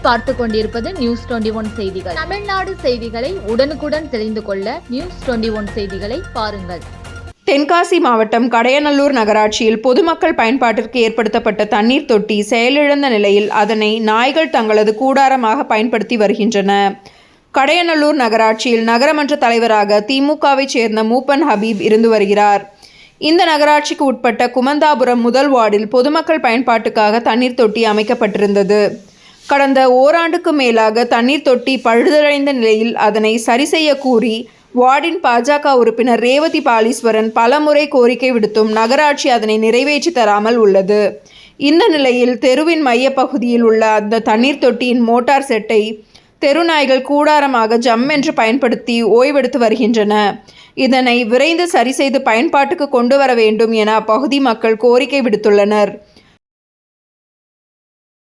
பார்த்து கொண்டிருப்பது news twenty one செய்திகள். தமிழ்நாடு செய்திகளை உடனுக்குடன் தெரிந்து கொள்ள நியூஸ் டுவெண்டி ஒன் செய்திகளை பாருங்கள். தென்காசி மாவட்டம் கடையநல்லூர் நகராட்சியில் பொதுமக்கள் பயன்பாட்டிற்கு ஏற்படுத்தப்பட்ட தண்ணீர் தொட்டி செயலிழந்த நிலையில் அதனை நாய்கள் தங்களது கூடாரமாக பயன்படுத்தி வருகின்றன. கடையநல்லூர் நகராட்சியில் நகரமன்ற தலைவராக திமுகவைச் சேர்ந்த மூப்பன் ஹபீப் இருந்து வருகிறார். இந்த நகராட்சிக்கு உட்பட்ட குமந்தாபுரம் முதல் வார்டில் பொதுமக்கள் பயன்பாட்டுக்காக தண்ணீர் தொட்டி அமைக்கப்பட்டிருந்தது. கடந்த ஓராண்டுக்கு மேலாக தண்ணீர் தொட்டி பழுதடைந்த நிலையில் அதனை சரி செய்ய கூறி வார்டின் பாஜக உறுப்பினர் ரேவதி பாலீஸ்வரன் பலமுறை கோரிக்கை விடுத்தும் நகராட்சி அதனை நிறைவேற்றி தராமல் உள்ளது. இந்த நிலையில் தெருவின் மையப்பகுதியில் உள்ள அந்த தண்ணீர் தொட்டியின் மோட்டார் செட்டை தெருநாய்கள் கூடாரமாக ஜம் என்று பயன்படுத்தி ஓய்வெடுத்து வருகின்றன. இதனை விரைந்து சரி செய்து பயன்பாட்டுக்கு கொண்டு வர வேண்டும் என அப்பகுதி மக்கள் கோரிக்கை விடுத்துள்ளனர்.